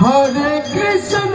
হরে কৃষ্ণ।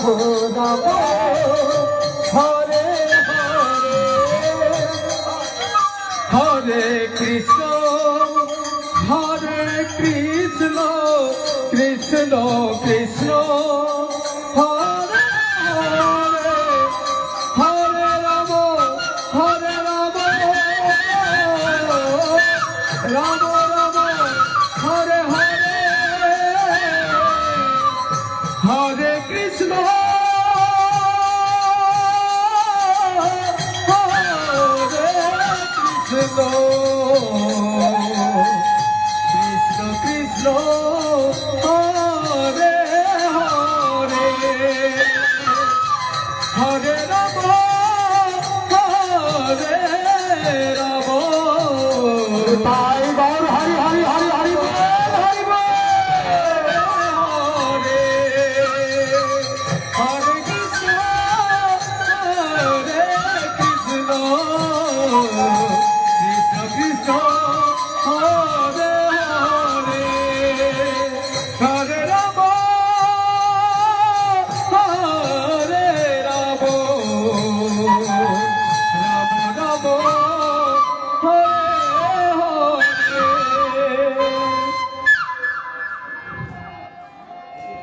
খোদা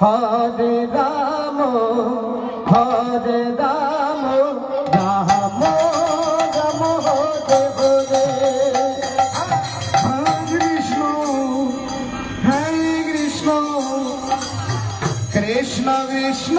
হরে রাম হরে রাম রাম রাম দেব রে হরে কৃষ্ণ হরে কৃষ্ণ কৃষ্ণ কৃষ্ণ।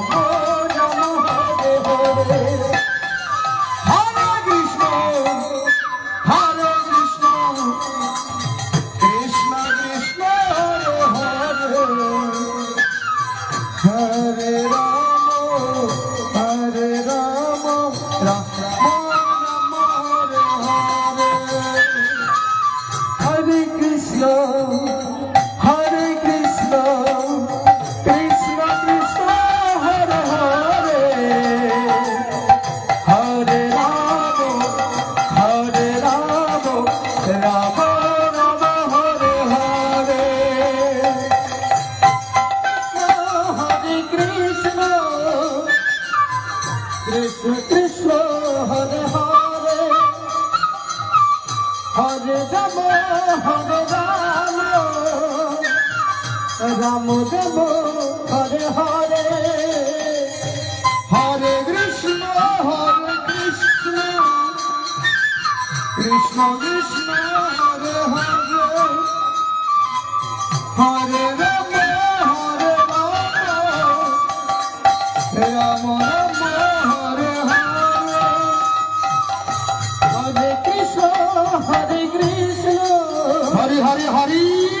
রাম দেব হরে হরে। হরে কৃষ্ণ হরে কৃষ্ণ। কৃষ্ণ কৃষ্ণ, হরে হরে। হরে রাম হরে রাম। রাম হরে কৃষ্ণ হরে কৃষ্ণ। হরে হরে, হরি।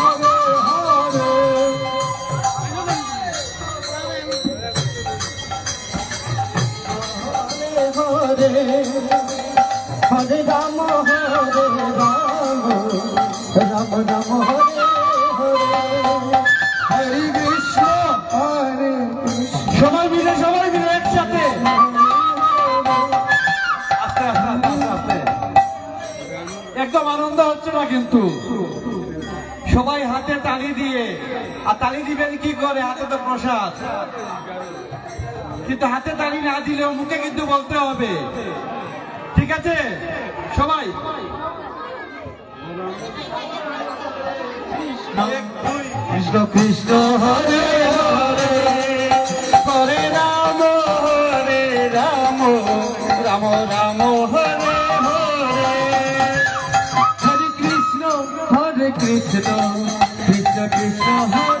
সবাই মিলে সবাই মিলে একসাথে। একদম আনন্দ হচ্ছে না কিন্তু? সবাই হাতে তালি দিয়ে। আর তালি দিবেন কি করে? হাতে তো প্রসাদ। কিন্তু হাতে তালি না দিলেও মুখে কিন্তু বলতে হবে। ঠিক আছে? সবাই। কৃষ্ণ কৃষ্ণ, হরে হরে হরে রাম হরে রাম রাম রাম, হরে হরে। হরে কৃষ্ণ হরে কৃষ্ণ কৃষ্ণ কৃষ্ণ, হরে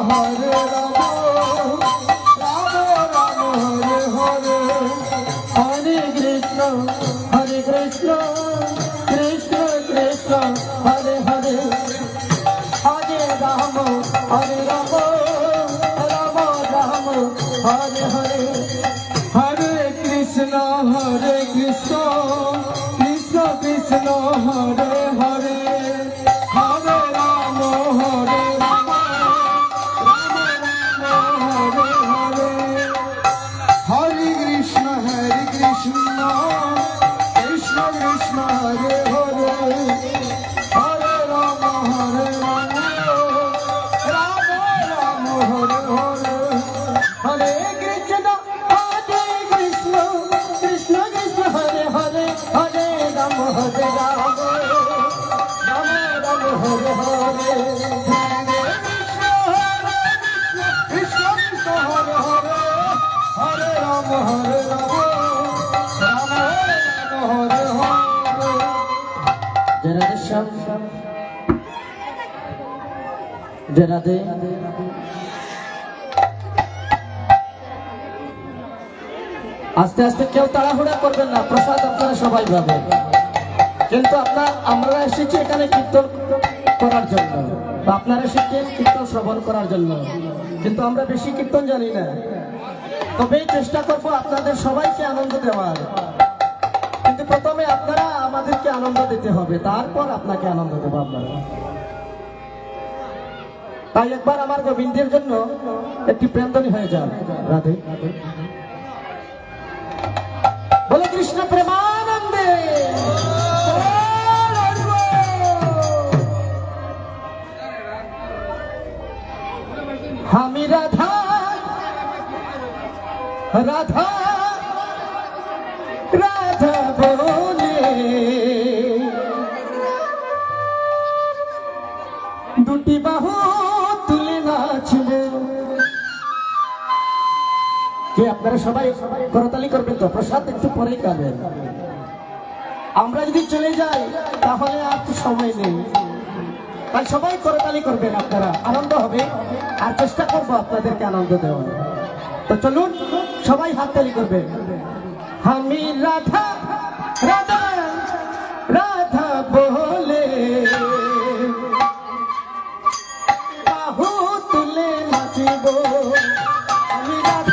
হরে রাম যে আস্তে আস্তে কেউ তাড়াহুড়া করবেন না, প্রসাদ আপনারা সবাই পাবেন। কিন্তু আপনার, আমরা এসেছি এখানে কীর্তন করার জন্য আপনারা এসেছেন কীর্তন শ্রবণ করার জন্য। কিন্তু আমরা বেশি কীর্তন জানি না। তবে চেষ্টা করব আপনাদের সবাইকে আনন্দ দেওয়ার। কিন্তু প্রথমে আপনারা আমাদেরকে আনন্দ দিতে হবে, তারপর আপনাকে আনন্দ দেবো আপনারা তাই একবার আমার গোবিন্দের জন্য একটি প্রেমদনী হয়ে যান। রাধে। বলে কৃষ্ণ প্রেমানন্দে, আমি রাধা রাধা রাধা বলে দুটি বাহু কে আপনারা সবাই করতালি করবেন তো, প্রসাদ একটু পরেই খাবেন। আমরা যদি চলে যাই, তাহলে আর তো সময় নেই। তাই সবাই করতালি করবেন আপনারা, আনন্দ হবে। আর চেষ্টা করব আপনাদেরকে আনন্দ দেওয়ার। তো চলুন, সবাই হাততালি করবে। আমি রাধা রাধা রাধা বলে বাহু তুলে নাচিব। আমি রাধা